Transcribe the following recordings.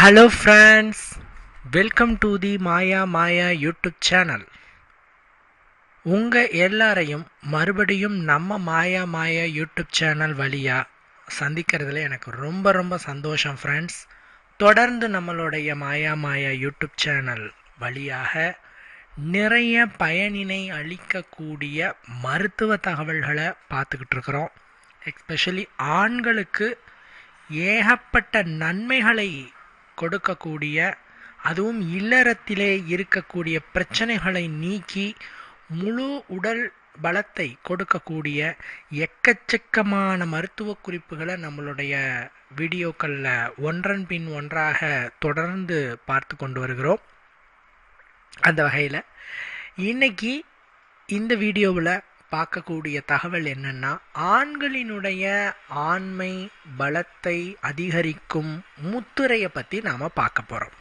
Hello friends welcome to the Maya Maya YouTube channel உங்கள் எல்லாரையும் மறுபடியும் நம்ம மாயா மாயா யூடியூப் சேனல் வழியாக சந்திக்கிறதுல எனக்கு ரொம்ப ரொம்ப சந்தோஷம் ஃப்ரெண்ட்ஸ் தொடர்ந்து நம்மளுடைய மாயா மாயா யூடியூப் சேனல் வழியாக நிறைய பயனினை அளிக்கக்கூடிய மருத்துவ தகவல்களை பார்த்துக்கிட்டு இருக்கிறோம். எஸ்பெஷலி ஆண்களுக்கு ஏகப்பட்ட நன்மைகளை கொடுக்கக்கூடிய அதுவும் இல்லறத்திலே இருக்கக்கூடிய பிரச்சனைகளை நீக்கி முழு உடல் பலத்தை கொடுக்கக்கூடிய எக்கச்சக்கமான மருத்துவ குறிப்புகளை நம்மளுடைய வீடியோக்களில் ஒன்றன் பின் ஒன்றாக தொடர்ந்து பார்த்து கொண்டு வருகிறோம். அந்த வகையில் இன்னைக்கு இந்த வீடியோவில் பார்க்கக்கூடிய தகவல் என்னன்னா ஆண்களினுடைய ஆண்மை பலத்தை அதிகரிக்கும் முத்துரையை பற்றி நாம் பார்க்க போகிறோம்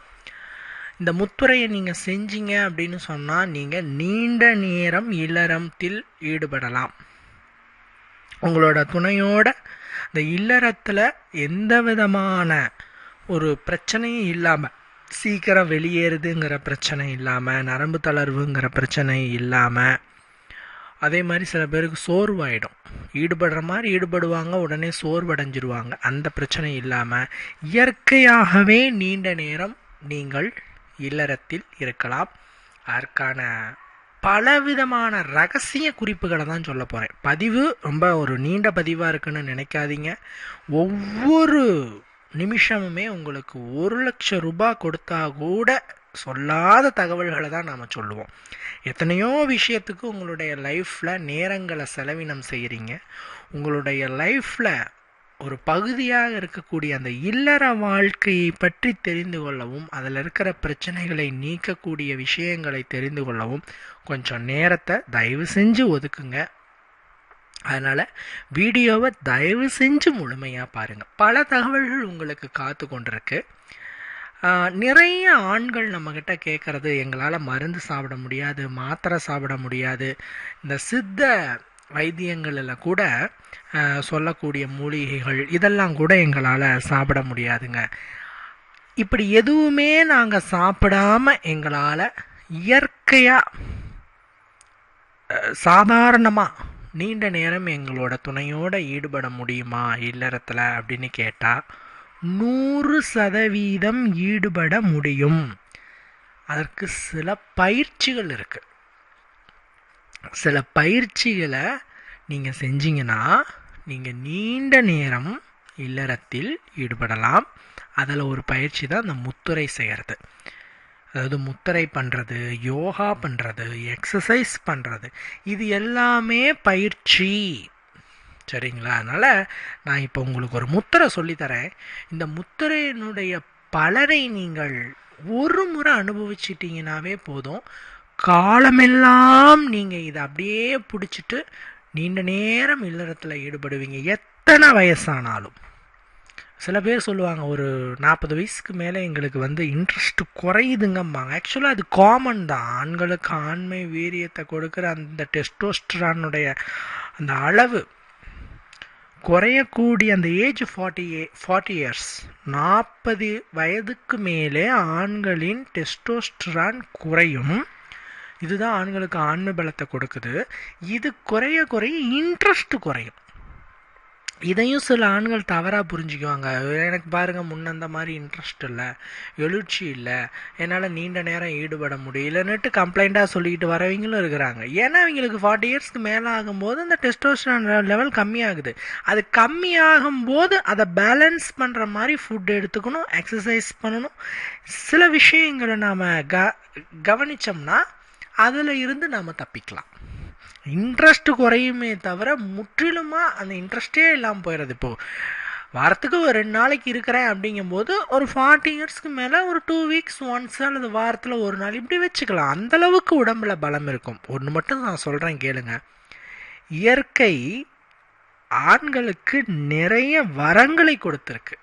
இந்த முத்துரையை நீங்கள் செஞ்சீங்க அப்படின்னு சொன்னால் நீங்கள் நீண்ட நேரம் இல்லறத்தில் ஈடுபடலாம். உங்களோட துணையோட இந்த இல்லறத்தில் எந்த விதமான ஒரு பிரச்சனையும் இல்லாமல் சீக்கிரம் வெளியேறுதுங்கிற பிரச்சனை இல்லாமல் நரம்பு தளர்வுங்கிற பிரச்சனை இல்லாமல் அதே மாதிரி சில பேருக்கு சோர்வாயிடும். ஈடுபடுற மாதிரி ஈடுபடுவாங்க உடனே சோர்வடைஞ்சிருவாங்க. அந்த பிரச்சனை இல்லாமல் இயற்கையாகவே நீண்ட நேரம் நீங்கள் இல்லறத்தில் இருக்கலாம். அதற்கான பலவிதமான ரகசிய குறிப்புகளை தான் சொல்ல போகிறேன் பதிவு ரொம்ப ஒரு நீண்ட பதிவாக இருக்குன்னு நினைக்காதீங்க. ஒவ்வொரு நிமிஷமுமே உங்களுக்கு ஒரு லட்சம் ரூபாய் கொடுத்தா கூட சொல்லாத தகவல்களை தான் நாம் சொல்லுவோம். எத்தனையோ விஷயத்துக்கு உங்களுடைய லைஃப்பில் நேரங்களை செலவினம் செய்கிறீங்க உங்களுடைய லைஃப்பில் ஒரு பகுதியாக இருக்கக்கூடிய அந்த இல்லற வாழ்க்கையை பற்றி தெரிந்து கொள்ளவும் அதில் இருக்கிற பிரச்சனைகளை நீக்கக்கூடிய விஷயங்களை தெரிந்து கொள்ளவும் கொஞ்சம் நேரத்தை தயவு செஞ்சு ஒதுக்குங்க. அதனால் வீடியோவை தயவு செஞ்சு முழுமையாக பாருங்கள் பல தகவல்கள் உங்களுக்கு காத்து கொண்டிருக்கு நிறைய ஆண்கள் நம்மக்கிட்ட கேட்குறது எங்களால் மருந்து சாப்பிட முடியாது மாத்திரை சாப்பிட முடியாது. இந்த சித்த வைத்தியங்களில் கூட சொல்லக்கூடிய மூலிகைகள் இதெல்லாம் கூட எங்களால் சாப்பிட முடியாதுங்க. இப்படி எதுவுமே நாங்கள் சாப்பிடாம எங்களால் இயற்கையாக சாதாரணமாக நீண்ட நேரம் எங்களோட துணையோடு ஈடுபட முடியுமா இல்லறத்தில் அப்படின்னு கேட்டால் நூறு சதவீதம் ஈடுபட முடியும். அதற்கு சில பயிற்சிகள் இருக்கு. சில பயிற்சிகளை நீங்கள் செஞ்சீங்கன்னா நீங்கள் நீண்ட நேரம் இல்லறத்தில் ஈடுபடலாம். அதில் ஒரு பயிற்சி தான் இந்த முத்துரை செய்கிறது அதாவது முத்திரை பண்ணுறது யோகா பண்ணுறது எக்ஸசைஸ் பண்ணுறது இது எல்லாமே பயிற்சி. சரிங்களா? அதனால் நான் இப்போ உங்களுக்கு ஒரு முத்திரை சொல்லித்தரேன். இந்த முத்திரையினுடைய பலரை நீங்கள் ஒரு முறை அனுபவிச்சிட்டிங்கனாவே போதும். காலமெல்லாம் நீங்கள் இதை அப்படியே பிடிச்சிட்டு நீண்ட நேரம் இல்லறத்தில் ஈடுபடுவீங்க. எத்தனை வயசானாலும். சில பேர் சொல்லுவாங்க ஒரு நாற்பது வயசுக்கு மேலே எங்களுக்கு வந்து இன்ட்ரெஸ்ட் குறையுதுங்கம்பாங்க. ஆக்சுவலாக அது காமன் தான். ஆண்களுக்கு ஆண்மை வீரியத்தை கொடுக்குற அந்த டெஸ்டோஸ்ட்ரானுடைய அந்த அளவு குறையக்கூடிய அந்த age forty a forty years நாற்பது வயதுக்கு மேலே ஆண்களின் டெஸ்டோஸ்ட்ரான் குறையும். இதுதான் ஆண்களுக்கு ஆண்மை பலத்தை கொடுக்குது. இது குறைய குறைய இன்ட்ரெஸ்ட் குறையும். இதையும் சில ஆண்கள் தவறாக புரிஞ்சுக்குவாங்க. எனக்கு பாருங்கள் முன்னந்த மாதிரி இன்ட்ரெஸ்ட் இல்லை எழுச்சி இல்லை என்னால் நீண்ட நேரம் ஈடுபட முடியலன்னுட்டு கம்ப்ளைண்ட்டாக சொல்லிக்கிட்டு வரவங்களும் இருக்கிறாங்க. ஏன்னா அவங்களுக்கு ஃபார்ட்டி இயர்ஸ்க்கு மேலே ஆகும்போது அந்த டெஸ்டோஸ்டான் லெவல் கம்மியாகுது. அது கம்மியாகும் போது அதை பேலன்ஸ் பண்ணுற மாதிரி ஃபுட் எடுத்துக்கணும் எக்ஸசைஸ் பண்ணணும். சில விஷயங்களை நாம் க கவனித்தோம்னா அதில் இருந்து நாம் தப்பிக்கலாம். இன்ட்ரெஸ்ட் குறையுமே தவிர முற்றிலுமாக அந்த இன்ட்ரெஸ்டே இல்லாமல் போயிடுறது இப்போது வாரத்துக்கு ஒரு ரெண்டு நாளைக்கு இருக்கிறேன் அப்படிங்கும்போது ஒரு ஃபார்ட்டி இயர்ஸ்க்கு மேலே ஒரு டூ வீக்ஸ் ஒன்ஸ் அல்லது வாரத்தில் ஒரு நாள் இப்படி வச்சுக்கலாம். அந்தளவுக்கு உடம்புல பலம் இருக்கும். ஒன்று மட்டும் நான் சொல்கிறேன் கேளுங்க. இயற்கை ஆண்களுக்கு நிறைய வரங்களை கொடுத்துருக்கு.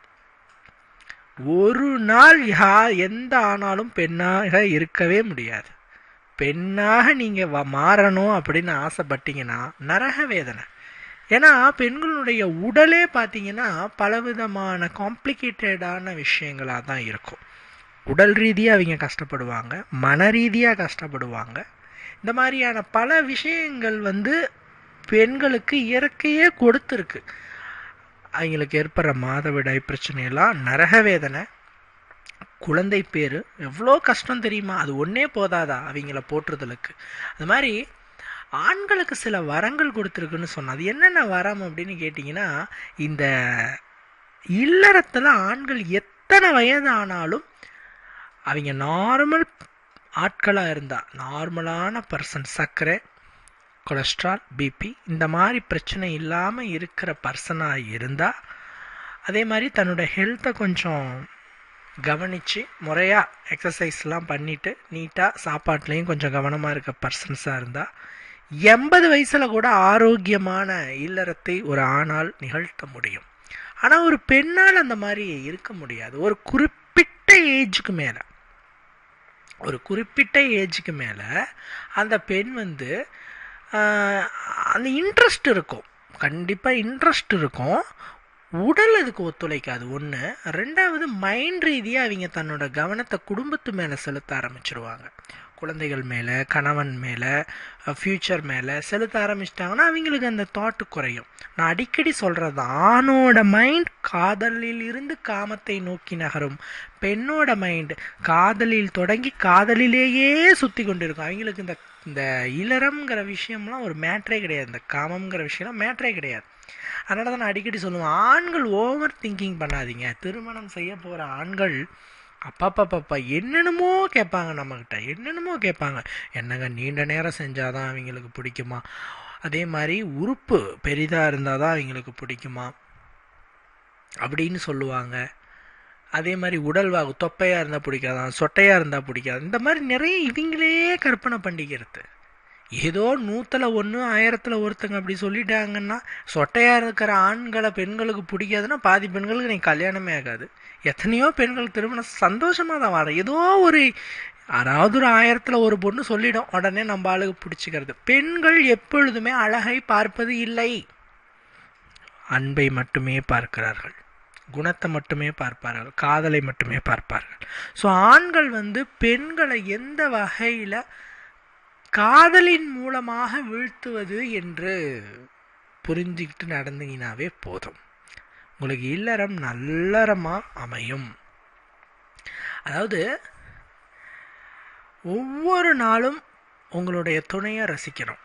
ஒரு நாள் யா எந்த ஆனாலும் பெண்ணாக இருக்கவே முடியாது. பெண்ணாக நீங்கள் மாறணும் அப்படின்னு ஆசைப்பட்டீங்கன்னா நரக வேதனை. ஏன்னா பெண்களுடைய உடலே பார்த்தீங்கன்னா பலவிதமான காம்ப்ளிகேட்டடான விஷயங்களாக தான் இருக்கும். உடல் ரீதியாக அவங்க கஷ்டப்படுவாங்க மன ரீதியாக கஷ்டப்படுவாங்க. இந்த மாதிரியான பல விஷயங்கள் வந்து பெண்களுக்கு இயற்கையே கொடுத்துருக்கு. அவங்களுக்கு ஏற்படுற மாதவிடாய் பிரச்சனையெல்லாம் நரக வேதனை குழந்தை பேர் எவ்வளோ கஷ்டம் தெரியுமா? அது ஒன்றே போதாதா அவங்கள போற்றுதலுக்கு? அது மாதிரி ஆண்களுக்கு சில வரங்கள் கொடுத்துருக்குன்னு சொன்னோம் அது என்னென்ன வரம் அப்படின்னு கேட்டிங்கன்னா இந்த இல்லறத்தில் ஆண்கள் எத்தனை வயது ஆனாலும் அவங்க நார்மல் ஆட்களாக இருந்தால் நார்மலான பர்சன் சர்க்கரை கொலஸ்ட்ரால் பிபி இந்த மாதிரி பிரச்சனை இல்லாமல் இருக்கிற பர்சனாக இருந்தால் அதே மாதிரி தன்னோட ஹெல்த்தை கொஞ்சம் கவனித்து முறையாக எக்ஸசைஸ்லாம் பண்ணிவிட்டு நீட்டாக சாப்பாட்லேயும் கொஞ்சம் கவனமாக இருக்க பர்சன்ஸாக இருந்தால் எண்பது வயசில் கூட ஆரோக்கியமான இல்லறத்தை ஒரு ஆணால் நிகழ்த்த முடியும். ஆனால் ஒரு பெண்ணால் அந்த மாதிரி இருக்க முடியாது. ஒரு குறிப்பிட்ட ஏஜுக்கு மேலே. ஒரு குறிப்பிட்ட ஏஜுக்கு மேலே அந்த பெண் வந்து அந்த இன்ட்ரெஸ்ட் இருக்கும். கண்டிப்பாக இன்ட்ரெஸ்ட் இருக்கும். உடல் அதுக்கு ஒத்துழைக்காது? ஒன்று ரெண்டாவது மைண்ட் ரீதியாக அவங்க தன்னோட கவனத்தை குடும்பத்து மேலே செலுத்த ஆரம்பிச்சிருவாங்க. குழந்தைகள் மேலே கணவன் மேலே ஃப்யூச்சர் மேலே செலுத்த ஆரம்பிச்சிட்டாங்கன்னா அவங்களுக்கு அந்த தாட்டு குறையும். நான் அடிக்கடி சொல்கிறது ஆணோட மைண்ட் காதலில் இருந்து காமத்தை நோக்கி நகரும். பெண்ணோட மைண்ட் காதலில் தொடங்கி காதலிலேயே சுற்றி கொண்டு இருக்கும் அவங்களுக்கு இந்த இந்த இளரம்ங்கிற விஷயம்லாம் ஒரு மேட்ரே கிடையாது. இந்த காமம்ங்கிற விஷயம்லாம் மேட்ரே கிடையாது. அதனால தான் நான் அடிக்கடி சொல்லுவேன் ஆண்கள் ஓவர் திங்கிங் பண்ணாதீங்க. திருமணம் செய்ய போகிற ஆண்கள் அப்பாப்பாப்பாப்பா என்னென்னமோ கேட்பாங்க நம்மக்கிட்ட என்னென்னமோ கேட்பாங்க. என்னங்க நீண்ட நேரம் செஞ்சால் தான் அவங்களுக்கு பிடிக்குமா? அதே மாதிரி உறுப்பு பெரிதாக இருந்தால் தான் அவங்களுக்கு பிடிக்குமா? அப்படின்னு சொல்லுவாங்க. அதே மாதிரி உடல்வாகு தொப்பையாக இருந்தால் பிடிக்காதான் சொட்டையாக இருந்தால் பிடிக்காது? இந்த மாதிரி நிறைய இவங்களே கற்பனை பண்ணிக்கிறது. ஏதோ நூற்றில் ஒன்று ஆயிரத்தில் ஒருத்தங்க அப்படி சொல்லிட்டாங்கன்னா சொட்டையாக இருக்கிற ஆண்களை பெண்களுக்கு பிடிக்காதுன்னா பாதி பெண்களுக்கு நீ கல்யாணமே ஆகாது. எத்தனையோ பெண்கள் திருமணம் சந்தோஷமாக தான் வர ஏதோ ஒரு யாராவது ஒரு ஆயிரத்தில் ஒரு பொண்ணு சொல்லிடும் உடனே நம்ம ஆளுக்கு பிடிச்சிக்கிறது. பெண்கள் எப்பொழுதுமே அழகை பார்ப்பது இல்லை. அன்பை மட்டுமே பார்க்கிறார்கள். குணத்தை மட்டுமே பார்ப்பார்கள். காதலை மட்டுமே பார்ப்பார்கள். ஸோ ஆண்கள் வந்து பெண்களை எந்த வகையில் காதலின் மூலமாக வீழ்த்துவது என்று புரிஞ்சுக்கிட்டு நடந்தீங்கனாவே போதும். உங்களுக்கு இல்லறம் நல்லறமாக அமையும். அதாவது ஒவ்வொரு நாளும் உங்களுடைய துணையை ரசிக்கணும்.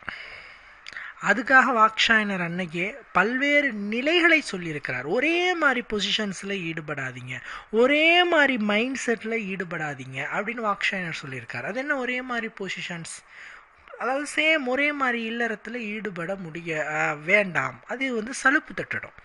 அதுக்காக வாக்ஷாயனர் அன்னைக்கே பல்வேறு நிலைகளை சொல்லியிருக்கிறார். ஒரே மாதிரி பொசிஷன்ஸில் ஈடுபடாதீங்க. ஒரே மாதிரி மைண்ட் செட்டில் ஈடுபடாதீங்க அப்படின்னு வாக்ஷாயனர் சொல்லியிருக்கார். அது என்ன ஒரே மாதிரி பொசிஷன்ஸ் அதாவது சேம் ஒரே மாதிரி இல்லறத்தில் ஈடுபட முடிய வேண்டாம். அது வந்து சலுப்பு தட்டிடும்.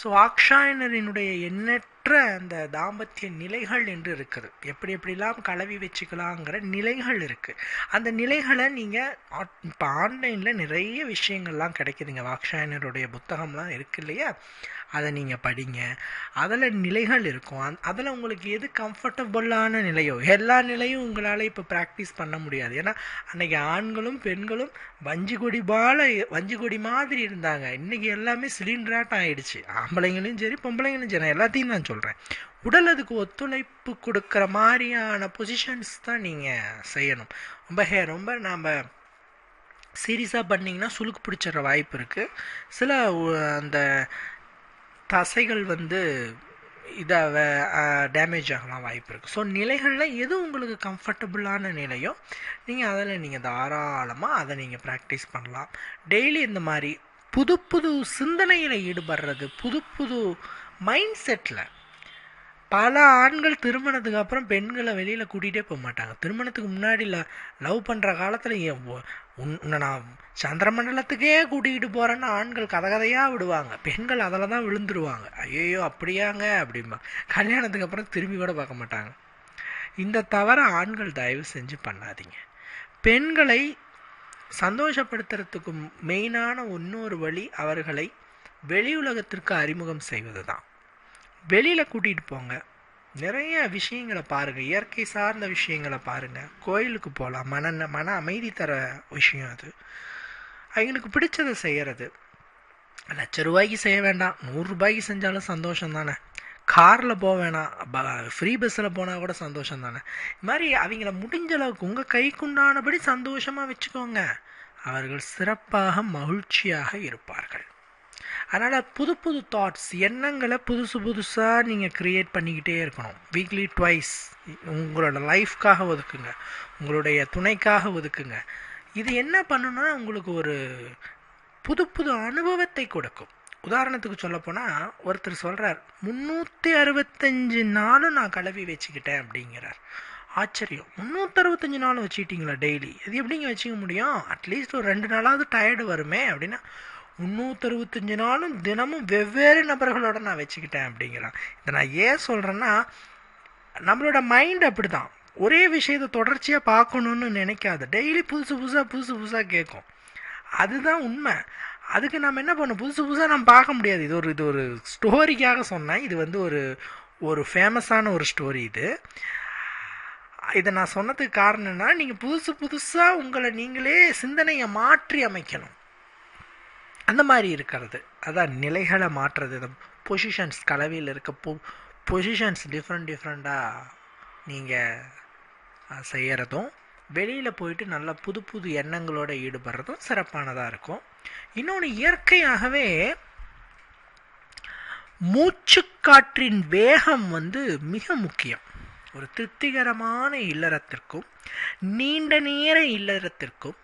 ஸோ ஆக்ஷாயனரினுடைய எண்ணற்ற அந்த தாம்பத்திய நிலைகள் என்று இருக்குது. எப்படி எப்படிலாம் கலவி வச்சுக்கலாங்கிற நிலைகள் இருக்குது அந்த நிலைகளை நீங்கள் இப்போ ஆன்லைனில் நிறைய விஷயங்கள்லாம் கிடைக்குதுங்க. வாக்ஷாயனருடைய புத்தகம்லாம் இருக்கு இல்லையா? அதை நீங்கள் படிங்க. அதில் நிலைகள் இருக்கும். அந் அதில் உங்களுக்கு எது கம்ஃபர்டபுளான நிலையோ எல்லா நிலையும் உங்களால் இப்போ ப்ராக்டிஸ் பண்ண முடியாது. ஏன்னா அன்றைக்கி ஆண்களும் பெண்களும் வஞ்சி கொடி பால வஞ்சி கொடி மாதிரி இருந்தாங்க. இன்றைக்கி எல்லாமே சிலிண்டராட்டம் ஆகிடுச்சு ஆம்பளைங்களும் சரி பொம்பளைங்களும் சரி எல்லாத்தையும் நான் சொல்கிறேன் உடல் அதுக்கு ஒத்துழைப்பு கொடுக்குற மாதிரியான பொசிஷன்ஸ் தான் நீங்கள் செய்யணும். ரொம்ப ஹே ரொம்ப நாம் சீரியஸாக பண்ணிங்கன்னா சுழுக்கு பிடிச்சிடுற வாய்ப்பு இருக்குது சில அந்த தசைகள் வந்து இதாக டேமேஜ் ஆகலாம் வாய்ப்பு இருக்குது ஸோ நிலைகளில் எது உங்களுக்கு கம்ஃபர்டபுளான நிலையோ நீங்கள் அதில் நீங்கள் தாராளமாக அதை நீங்கள் ப்ராக்டிஸ் பண்ணலாம். டெய்லி இந்த மாதிரி புது புது சிந்தனையில் ஈடுபடுறது புது புது மைண்ட் செட்டில் பல ஆண்கள் திருமணத்துக்கு அப்புறம் பெண்களை வெளியில் கூட்டிகிட்டே போக மாட்டாங்க. திருமணத்துக்கு முன்னாடி லவ் பண்ணுற காலத்தில் உன்னை நான் சந்திரமண்டலத்துக்கே கூட்டிகிட்டு போகிறேன்னு ஆண்கள் கதை கதையாக விடுவாங்க. பெண்கள் அதில் தான் விழுந்துருவாங்க. ஐயோ அப்படியாங்க அப்படிம்பா. கல்யாணத்துக்கு அப்புறம் திரும்பி கூட பார்க்க மாட்டாங்க. இந்த தவிர ஆண்கள் தயவு செஞ்சு பண்ணாதீங்க. பெண்களை சந்தோஷப்படுத்துறதுக்கு மெயினான இன்னொரு வழி அவர்களை வெளி உலகத்திற்கு அறிமுகம் செய்வது தான் வெளியில் கூட்டிகிட்டு போங்க. நிறைய விஷயங்களை பாருங்கள் இயற்கை சார்ந்த விஷயங்களை பாருங்கள் கோயிலுக்கு போகலாம் மன மன அமைதி தர விஷயம் அது. அவங்களுக்கு பிடிச்சதை செய்கிறது லட்ச ரூபாய்க்கு செய்ய வேண்டாம். நூறுரூபாய்க்கு செஞ்சாலும் சந்தோஷம் தானே. காரில் போக வேணாம். ஃப்ரீ பஸ்ஸில் போனால் கூட சந்தோஷம் தானே. இது மாதிரி அவங்கள முடிஞ்ச அளவுக்கு உங்கள் கைக்குண்டானபடி சந்தோஷமாக வச்சுக்கோங்க. அவர்கள் சிறப்பாக மகிழ்ச்சியாக இருப்பார்கள். அதனால் புது புது தாட்ஸ் எண்ணங்களை புதுசு புதுசாக நீங்கள் க்ரியேட் பண்ணிக்கிட்டே இருக்கணும். வீக்லி ட்வைஸ் உங்களோட லைஃப்காக ஒதுக்குங்க. உங்களுடைய துணைக்காக ஒதுக்குங்க. இது என்ன பண்ணுன்னா உங்களுக்கு ஒரு புது புது அனுபவத்தை கொடுக்கும். உதாரணத்துக்கு சொல்லப்போனால் ஒருத்தர் சொல்கிறார் முந்நூற்றி அறுபத்தஞ்சு நாளும் நான் கழுவி வச்சுக்கிட்டேன் அப்படிங்கிறார். ஆச்சரியம். முந்நூற்றி அறுபத்தஞ்சு நாளும் வச்சுக்கிட்டீங்களா டெய்லி இது எப்படிங்க வச்சுக்க முடியும்? அட்லீஸ்ட் ஒரு ரெண்டு நாளாவது டயர்டு வருமே அப்படின்னா முந்நூற்றறுபத்தஞ்சு நாளும் தினமும் வெவ்வேறு நபர்களோட நான் வச்சுக்கிட்டேன் அப்படிங்கிறான். இதை நான் ஏன் சொல்கிறேன்னா நம்மளோட மைண்ட் அப்படி தான் ஒரே விஷயத்தை தொடர்ச்சியாக பார்க்கணுன்னு நினைக்காது. டெய்லி புதுசு புதுசாக புதுசு புதுசாக கேட்கும். அதுதான் உண்மை. அதுக்கு நம்ம என்ன பண்ணணும்? புதுசு புதுசாக நம்ம பார்க்க முடியாது. இது ஒரு இது ஒரு ஸ்டோரிக்காக சொன்னேன். இது வந்து ஒரு ஒரு ஃபேமஸான ஒரு ஸ்டோரி இது. இதை நான் சொன்னதுக்கு காரணம்னா நீங்கள் புதுசு புதுசாக உங்களை நீங்களே சிந்தனையை மாற்றி அமைக்கணும். அந்த மாதிரி இருக்கிறது. அதான் நிலைகளை மாற்றுறது. இந்த பொசிஷன்ஸ் கலவையில் இருக்க பொ பொசிஷன்ஸ் டிஃப்ரெண்ட் டிஃப்ரெண்ட்டாக நீங்கள் செய்கிறதும் வெளியில் போயிட்டு நல்லா புது புது எண்ணங்களோட ஈடுபடுறதும் சிறப்பானதாக இருக்கும். இன்னொன்று இயற்கையாகவே மூச்சுக்காற்றின் வேகம் வந்து மிக முக்கியம். ஒரு திருப்திகரமான இல்லறத்திற்கும் நீண்ட நேர இல்லறத்திற்கும்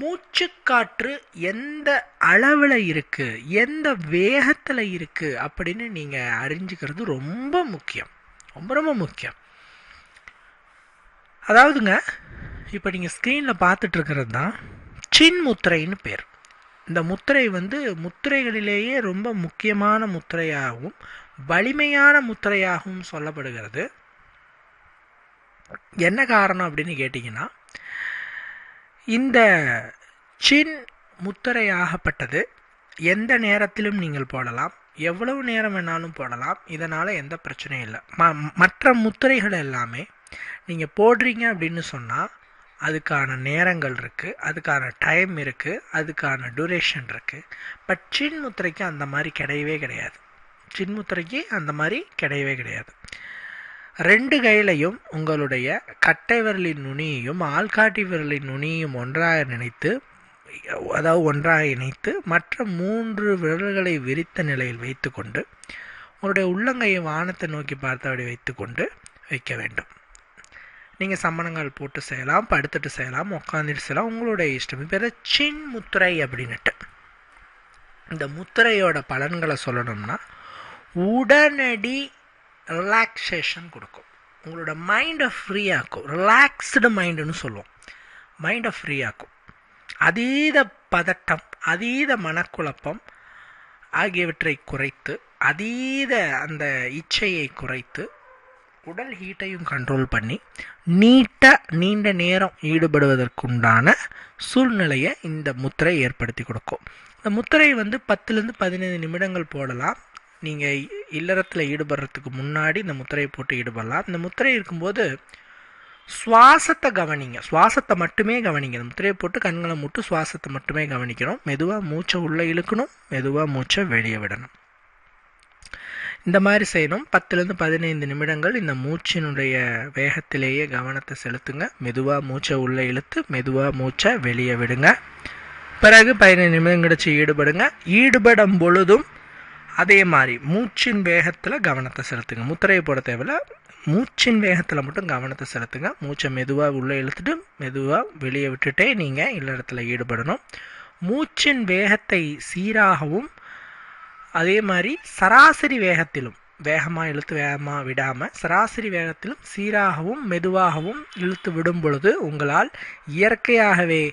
மூச்சுக்காற்று எந்த அளவில் இருக்குது எந்த வேகத்தில் இருக்குது அப்படின்னு நீங்கள் அறிஞ்சுக்கிறது ரொம்ப முக்கியம். ரொம்ப ரொம்ப முக்கியம். அதாவதுங்க இப்போ நீங்கள் ஸ்க்ரீனில் பார்த்துட்ருக்கிறது தான் சின் முத்திரைன்னு பேர். இந்த முத்திரை வந்து முத்திரைகளிலேயே ரொம்ப முக்கியமான முத்திரையாகவும் வலிமையான முத்திரையாகவும் சொல்லப்படுகிறது. என்ன காரணம் அப்படின்னு கேட்டிங்கன்னா இந்த சின் முத்திரையாகப்பட்டது. எந்த நேரத்திலும் நீங்கள் போடலாம். எவ்வளவு நேரம் வேணாலும் போடலாம். இதனால் எந்த பிரச்சனையும் இல்லை. ம மற்ற முத்திரைகள் எல்லாமே நீங்கள் போடுறீங்க அப்படின்னு சொன்னால் அதுக்கான நேரங்கள் இருக்குது அதுக்கான டைம் இருக்குது அதுக்கான டூரேஷன் இருக்குது பட் சின் முத்திரைக்கு அந்த மாதிரி கிடையவே கிடையாது. சின் முத்திரைக்கு அந்த மாதிரி கிடையவே கிடையாது. ரெண்டு கையிலையும் உங்களுடைய கட்டை விரலின் நுனியையும் ஆள்காட்டி விரலின் நுனியையும் ஒன்றாக நினைத்து அதாவது ஒன்றாக இணைத்து மற்ற மூன்று விரல்களை விரித்த நிலையில் வைத்துக்கொண்டு உங்களுடைய உள்ளங்கையை வானத்தை நோக்கி பார்த்தபடி வைத்துக்கொண்டு வைக்க வேண்டும். நீங்கள் சம்மணங்கள் போட்டு செய்யலாம் படுத்துட்டு செய்யலாம் உட்காந்துட்டு செய்யலாம். உங்களுடைய இஷ்டம். பேர் சின் முத்திரை அப்படின்னுட்டு. இந்த முத்திரையோட பலன்களை சொல்லணும்னா உடனடி ரிலாக்ஸேஷன் கொடுக்கும். உங்களோட மைண்டை ஃப்ரீயாக்கும் ரிலாக்ஸ்டு மைண்டுன்னு சொல்லுவோம். மைண்டை ஃப்ரீயாக்கும் அதீத பதட்டம் அதீத மனக்குழப்பம் ஆகியவற்றை குறைத்து அதீத அந்த இச்சையை குறைத்து உடல் ஹீட்டையும் கண்ட்ரோல் பண்ணி நீட்ட நீண்ட நேரம் ஈடுபடுவதற்குண்டான சூழ்நிலையை இந்த முத்திரை ஏற்படுத்தி கொடுக்கும். இந்த முத்திரை வந்து பத்துலேருந்து பதினைந்து நிமிடங்கள் போடலாம். நீங்கள் இல்லறத்தில் ஈடுபடுறதுக்கு முன்னாடி இந்த முத்திரையை போட்டு ஈடுபடலாம். இந்த முத்திரை இருக்கும்போது சுவாசத்தை கவனிங்க. சுவாசத்தை மட்டுமே கவனிங்க. இந்த முத்திரையை போட்டு கண்களை முட்டு சுவாசத்தை மட்டுமே கவனிக்கணும். மெதுவாக மூச்சை உள்ளே இழுக்கணும். மெதுவாக மூச்சை வெளியே விடணும். இந்த மாதிரி செய்யணும். பத்துலேருந்து பதினைந்து நிமிடங்கள் இந்த மூச்சினுடைய வேகத்திலேயே கவனத்தை செலுத்துங்க. மெதுவாக மூச்சை உள்ளே இழுத்து மெதுவாக மூச்சை வெளியே விடுங்க. பிறகு பதினைந்து நிமிடம் கழிச்சு ஈடுபடுங்க. ஈடுபடும் பொழுதும் அதே மாதிரி மூச்சின் வேகத்தில் கவனத்தை செலுத்துங்க. முத்திரையை போட தேவையில்ல. மூச்சின் வேகத்தில் மட்டும் கவனத்தை செலுத்துங்க. மூச்சை மெதுவாக உள்ளே இழுத்துட்டு மெதுவாக வெளியே விட்டுட்டே நீங்கள் இல்லறத்தில் ஈடுபடணும். மூச்சின் வேகத்தை சீராகவும் அதே மாதிரி சராசரி வேகத்திலும் வேகமாக இழுத்து வேகமாக விடாமல் சராசரி வேகத்திலும் சீராகவும் மெதுவாகவும் இழுத்து விடும் பொழுது உங்களால் இயற்கையாகவே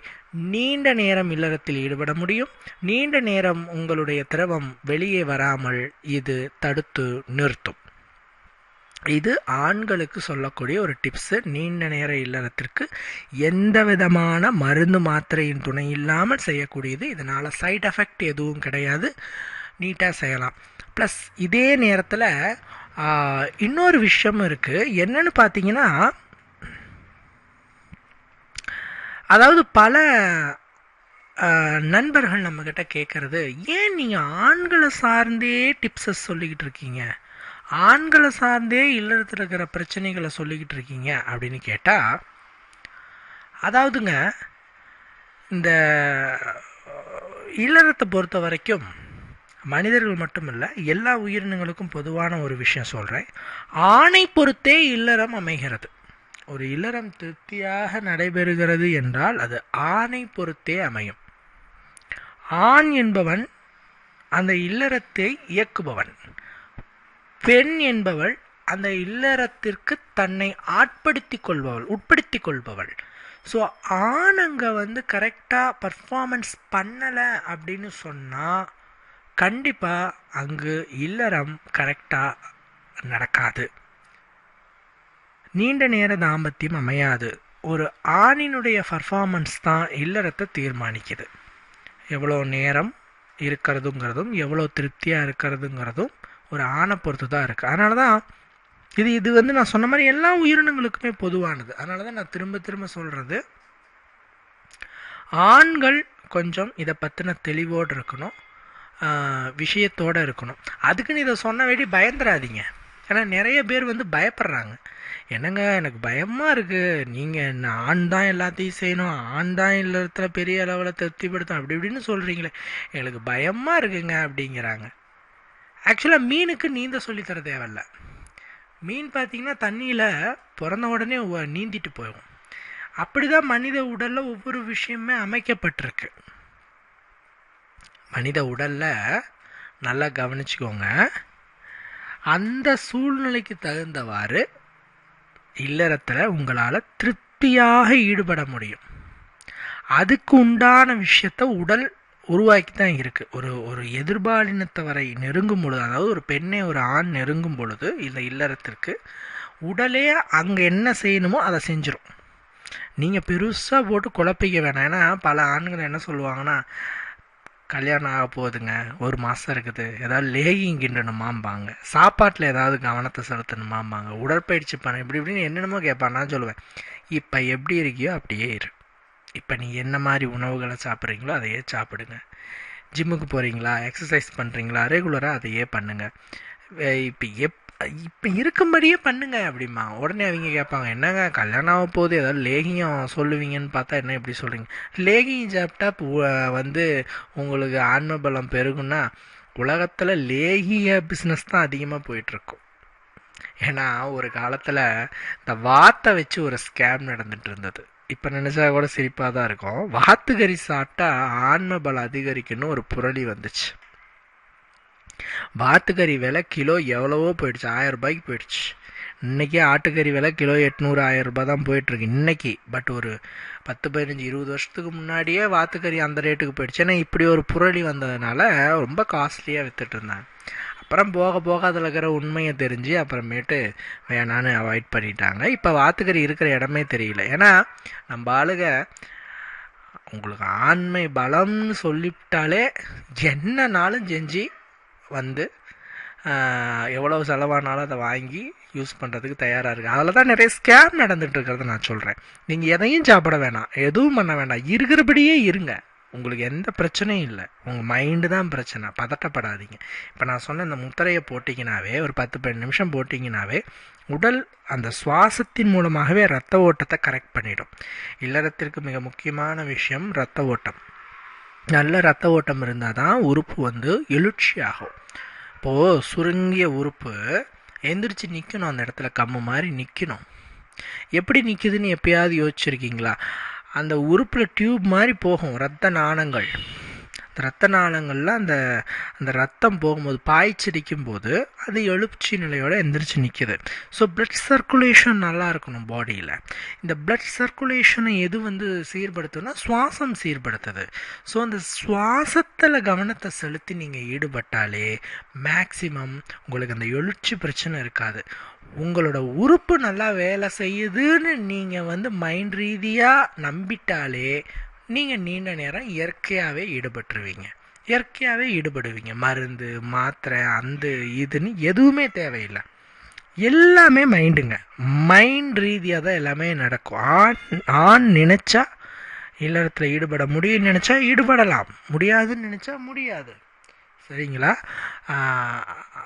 நீண்ட நேரம் இல்லறத்தில் ஈடுபட முடியும். நீண்ட நேரம் உங்களுடைய திரவம் வெளியே வராமல் இது தடுத்து நிறுத்தும். இது ஆண்களுக்கு சொல்லக்கூடிய ஒரு டிப்ஸு நீண்ட நேர இல்லறத்திற்கு எந்த விதமான மருந்து மாத்திரையின் துணை இல்லாமல் செய்யக்கூடியது. இதனால் சைட் எஃபெக்ட் எதுவும் கிடையாது. நீட்டாக செய்யலாம். ப்ளஸ் இதே நேரத்தில் இன்னொரு விஷயம் இருக்குது என்னன்னு பார்த்தீங்கன்னா அதாவது பல நண்பர்கள் நம்மக்கிட்ட கேட்குறது ஏன் நீங்கள் ஆண்களை சார்ந்தே டிப்ஸை சொல்லிக்கிட்டு இருக்கீங்க? ஆண்களை சார்ந்தே இல்லறத்தில் இருக்கிற பிரச்சனைகளை சொல்லிக்கிட்டு இருக்கீங்க? அப்படின்னு கேட்டால் அதாவதுங்க இந்த இல்லறத்தை பொறுத்த வரைக்கும் மனிதர்கள் மட்டுமல்ல எல்லா உயிரினங்களுக்கும் பொதுவான ஒரு விஷயம் சொல்கிறேன் ஆணை பொறுத்தே இல்லறம் அமைகிறது. ஒரு இல்லறம் திருப்தியாக நடைபெறுகிறது என்றால் அது ஆணை பொறுத்தே அமையும். ஆண் என்பவன் அந்த இல்லறத்தை இயக்குபவன். பெண் என்பவள் அந்த இல்லறத்திற்கு தன்னை ஆட்படுத்தி கொள்பவள் உட்படுத்தி கொள்பவள். ஸோ ஆண் அங்கே வந்து கரெக்டாக பர்ஃபார்மன்ஸ் பண்ணலை அப்படின்னு சொன்னால் கண்டிப்பாக அங்கு இல்லறம் கரெக்டாக நடக்காது. நீண்ட நேர தாம்பத்தியம் அமையாது. ஒரு ஆணினுடைய பர்ஃபார்மன்ஸ் தான் இல்லறத்தை தீர்மானிக்குது. எவ்வளோ நேரம் இருக்கிறதுங்கிறதும் எவ்வளோ திருப்தியாக இருக்கிறதுங்கிறதும் ஒரு ஆணை பொறுத்து தான் இருக்குது அதனால தான் இது இது வந்து நான் சொன்ன மாதிரி எல்லா உயிரினங்களுக்குமே பொதுவானது. அதனால தான் நான் திரும்ப திரும்ப சொல்கிறது ஆண்கள் கொஞ்சம் இதை பற்றின தெளிவோடு இருக்கணும். விஷயத்தோட இருக்கணும். அதுக்குன்னு இதை சொன்ன வேண்டி பயந்துடாதீங்க ஏன்னா நிறைய பேர் வந்து பயப்படுறாங்க. என்னங்க எனக்கு பயமாக இருக்குது நீங்கள் என்ன ஆண் தான் எல்லாத்தையும் செய்யணும். ஆண் தான் இல்லத்தில் பெரிய அளவில் திருப்திப்படுத்தும் அப்படி இப்படின்னு சொல்கிறீங்களே எங்களுக்கு பயமாக இருக்குங்க அப்படிங்கிறாங்க. ஆக்சுவலாக மீனுக்கு நீந்த சொல்லித்தர தேவையில்ல. மீன் பார்த்திங்கன்னா தண்ணியில் பிறந்த உடனே நீந்திட்டு போயிடும். அப்படி தான் மனித உடலில் ஒவ்வொரு விஷயமே அமைக்கப்பட்டிருக்கு. மனித உடலில் நல்லா கவனிச்சுக்கோங்க. அந்த சூழ்நிலைக்கு தகுந்தவாறு இல்லறத்தில் உங்களால் திருப்தியாக ஈடுபட முடியும். அதுக்கு உண்டான விஷயத்த உடல் உருவாக்கி தான் இருக்குது ஒரு ஒரு எதிர்பாலினத்தை வரை நெருங்கும் பொழுது அதாவது ஒரு பெண்ணை ஒரு ஆண் நெருங்கும் பொழுது இந்த இல்லறத்திற்கு உடலே அங்கே என்ன செய்யணுமோ அதை செஞ்சிடும் நீங்கள் பெருசாக போட்டு குழப்பிக்க வேணாம். ஏன்னா பல ஆண்கள் என்ன சொல்லுவாங்கன்னா கல்யாணம் ஆக போகுதுங்க. ஒரு மாதம் இருக்குது. ஏதாவது லேகிங் கிண்டணுமாம்பாங்க. சாப்பாட்டில் ஏதாவது கவனத்தை செலுத்தணுமாம்பாங்க. உடற்பயிற்சி பண்ண இப்படி இப்படின்னு என்னென்னமோ கேட்பான். நான் சொல்லுவேன். இப்போ எப்படி இருக்கியோ அப்படியே இரு. இப்போ நீ என்ன மாதிரி உணவுகளை சாப்பிட்றீங்களோ அதையே சாப்பிடுங்க. ஜிம்முக்கு போகிறீங்களா எக்ஸசைஸ் பண்ணுறீங்களா ரெகுலராக அதையே பண்ணுங்கள் இப்போ எப் இப்போ இருக்கும்படியே பண்ணுங்க அப்படிமா உடனே அவங்க கேட்பாங்க என்னங்க கல்யாணம் ஆக போகுது ஏதாவது லேகியம் சொல்லுவீங்கன்னு பார்த்தா என்ன இப்படி சொல்கிறீங்க லேகியம் சாப்பிட்டா வந்து உங்களுக்கு ஆன்ம பலம் பெருகுன்னா உலகத்தில் லேகிய பிஸ்னஸ் தான் அதிகமாக போயிட்டுருக்கும் ஏன்னா ஒரு காலத்தில் இந்த வாத்தை வச்சு ஒரு ஸ்கேம் நடந்துட்டு இருந்தது. இப்போ நினச்சா கூட சிரிப்பாக தான் இருக்கும். வாத்துக்கறி சாப்பிட்டா ஆன்ம பலம் அதிகரிக்குன்னு ஒரு புரளி வந்துச்சு. வாத்துக்கறி விலை கிலோ எவ்வளவோ போயிடுச்சு. ஆயிரம் ரூபாய்க்கு போயிடுச்சு. இன்றைக்கி ஆட்டுக்கறி விலை கிலோ எட்நூறு ஆயிரம் ரூபாய் தான் போயிட்டுருக்கு இன்றைக்கி பட் ஒரு பத்து பதினஞ்சு இருபது வருஷத்துக்கு முன்னாடியே வாத்துக்கறி அந்த ரேட்டுக்கு போயிடுச்சு. ஏன்னா இப்படி ஒரு புரளி வந்ததுனால ரொம்ப காஸ்ட்லியாக விற்றுட்டு இருந்தாங்க. அப்புறம் போக போக அதில் இருக்கிற உண்மையை தெரிஞ்சு அப்புறமேட்டு வேணான்னு அவாய்ட் பண்ணிட்டாங்க. இப்போ வாத்துக்கறி இருக்கிற இடமே தெரியல. ஏன்னா நம்ம ஆளுக உங்களுக்கு ஆண்மை பலம்னு சொல்லிவிட்டாலே என்னனாலும் செஞ்சு வந்து எவ்வளோ செலவானாலும் அதை வாங்கி யூஸ் பண்ணுறதுக்கு தயாராக இருக்குது அதில் தான் நிறைய ஸ்கேம் நடந்துட்டு இருக்கிறத நான் சொல்கிறேன் நீங்கள் எதையும் சாப்பிட வேணாம். எதுவும் பண்ண வேண்டாம் இருக்கிறபடியே இருங்க. உங்களுக்கு எந்த பிரச்சனையும் இல்லை. உங்கள் மைண்டு தான் பிரச்சனை. பதட்டப்படாதீங்க. இப்போ நான் சொன்ன இந்த முத்திரையை போட்டிங்கனாவே ஒரு பத்து பன்னெண்டு நிமிஷம் போட்டிங்கனாவே உடல் அந்த சுவாசத்தின் மூலமாகவே ரத்த ஓட்டத்தை கரெக்ட் பண்ணிடும். இல்லறத்திற்கு மிக முக்கியமான விஷயம் ரத்த ஓட்டம். நல்ல ரத்த ஓட்டம் இருந்தால் தான் உறுப்பு வந்து எழுச்சி ஆகும் இப்போது சுருங்கிய உறுப்பு எந்திரிச்சு நிற்கணும் அந்த இடத்துல கம்மு மாதிரி நிற்கணும் எப்படி நிற்குதுன்னு எப்பயாவது யோசிச்சிருக்கீங்களா? அந்த உறுப்பில் டியூப் மாதிரி போகும் ரத்த நாணங்கள். ரத்த நாளங்களில் அந்த அந்த ரத்தம் போகும்போது பாய்ச்சடிக்கும் போது அது எழுச்சி நிலையோடு எந்திரிச்சு நிற்கிது ஸோ பிளட் சர்க்குலேஷன் நல்லா இருக்கணும் பாடியில் இந்த பிளட் சர்க்குலேஷனை எது வந்து சீர்படுத்துன்னா சுவாசம் சீர்படுத்துது. ஸோ அந்த சுவாசத்தில் கவனத்தை செலுத்தி நீங்கள் ஈடுபட்டாலே மேக்சிமம் உங்களுக்கு அந்த எழுச்சி பிரச்சனை இருக்காது. உங்களோட உறுப்பு நல்லா வேலை செய்யுதுன்னு நீங்கள் வந்து மைண்ட் ரீதியாக நம்பிட்டாலே நீங்கள் நீண்ட நேரம் இயற்கையாகவே ஈடுபட்டுருவீங்க. இயற்கையாகவே ஈடுபடுவீங்க. மருந்து மாத்திரை அந்த இதுன்னு எதுவுமே தேவையில்லை. எல்லாமே மைண்டுங்க. மைண்ட் ரீதியாக தான் எல்லாமே நடக்கும். ஆண் ஆண் நினச்சா இல்லறத்தில் ஈடுபட முடியும்னு நினச்சா ஈடுபடலாம். முடியாதுன்னு நினச்சா முடியாது. சரிங்களா?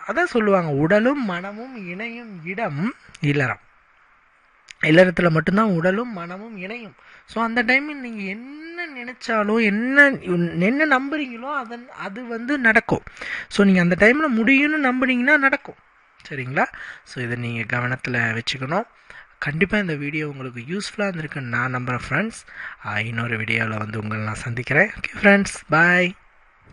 அதான் சொல்லுவாங்க. உடலும் மனமும் இணையும் இடம் இல்லறம். இல்லறத்தில் மட்டும்தான் உடலும் மனமும் இணையும். ஸோ அந்த டைமில் நீங்கள் என்ன நினச்சாலும் என்ன என்ன நம்புறீங்களோ அதன் அது வந்து நடக்கும். ஸோ நீங்கள் அந்த டைமில் முடியும்னு நம்புனீங்கன்னா நடக்கும். சரிங்களா? ஸோ இதை நீங்கள் கவனத்தில் வச்சுக்கணும். கண்டிப்பாக இந்த வீடியோ உங்களுக்கு யூஸ்ஃபுல்லாக இருந்திருக்குன்னு நான் நம்புகிறேன் ஃப்ரெண்ட்ஸ் இன்னொரு வீடியோவில் வந்து உங்களை நான் சந்திக்கிறேன். Okay friends bye